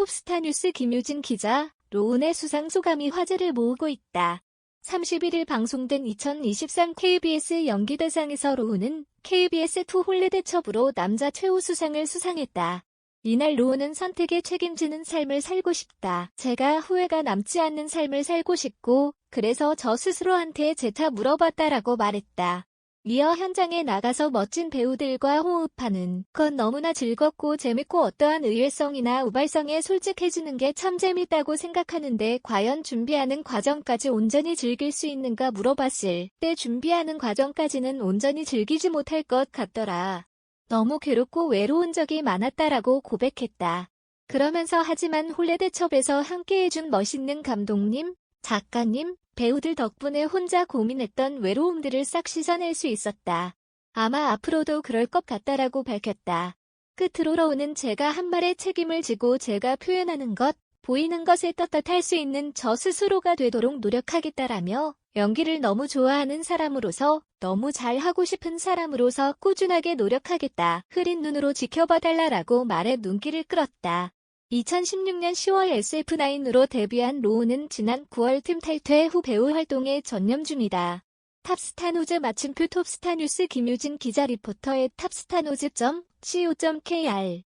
톱스타 뉴스 김유진 기자, 로운의 수상 소감이 화제를 모으고 있다. 31일 방송된 2023 KBS 연기대상에서 로운은 KBS2 홀레대첩으로 남자 최우 수상을 수상했다. 이날 로운은 선택에 책임지는 삶을 살고 싶다. 제가 후회가 남지 않는 삶을 살고 싶고, 그래서 저 스스로한테 재차 물어봤다라고 말했다. 이어 현장에 나가서 멋진 배우들과 호흡하는 건 너무나 즐겁고 재밌고 어떠한 의외성이나 우발성에 솔직해지는 게 참 재밌다고 생각하는데 과연 준비하는 과정까지 온전히 즐길 수 있는가 물어봤을 때 준비하는 과정까지는 온전히 즐기지 못할 것 같더라. 너무 괴롭고 외로운 적이 많았다라고 고백했다. 그러면서 하지만 홀레대첩에서 함께해준 멋있는 감독님, 작가님, 배우들 덕분에 혼자 고민했던 외로움들을 싹 씻어낼 수 있었다. 아마 앞으로도 그럴 것 같다라고 밝혔다. 끝으로 로우는 제가 한 말에 책임을 지고 제가 표현하는 것, 보이는 것에 떳떳할 수 있는 저 스스로가 되도록 노력하겠다라며 연기를 너무 좋아하는 사람으로서 너무 잘하고 싶은 사람으로서 꾸준하게 노력하겠다. 흐린 눈으로 지켜봐달라라고 말해 눈길을 끌었다. 2016년 10월 SF9으로 데뷔한 로우는 지난 9월 팀 탈퇴 후 배우 활동에 전념 중이다. 탑스타 노즈 마침표 톱스타 뉴스 김유진 기자 리포터의 탑스타 노즈.co.kr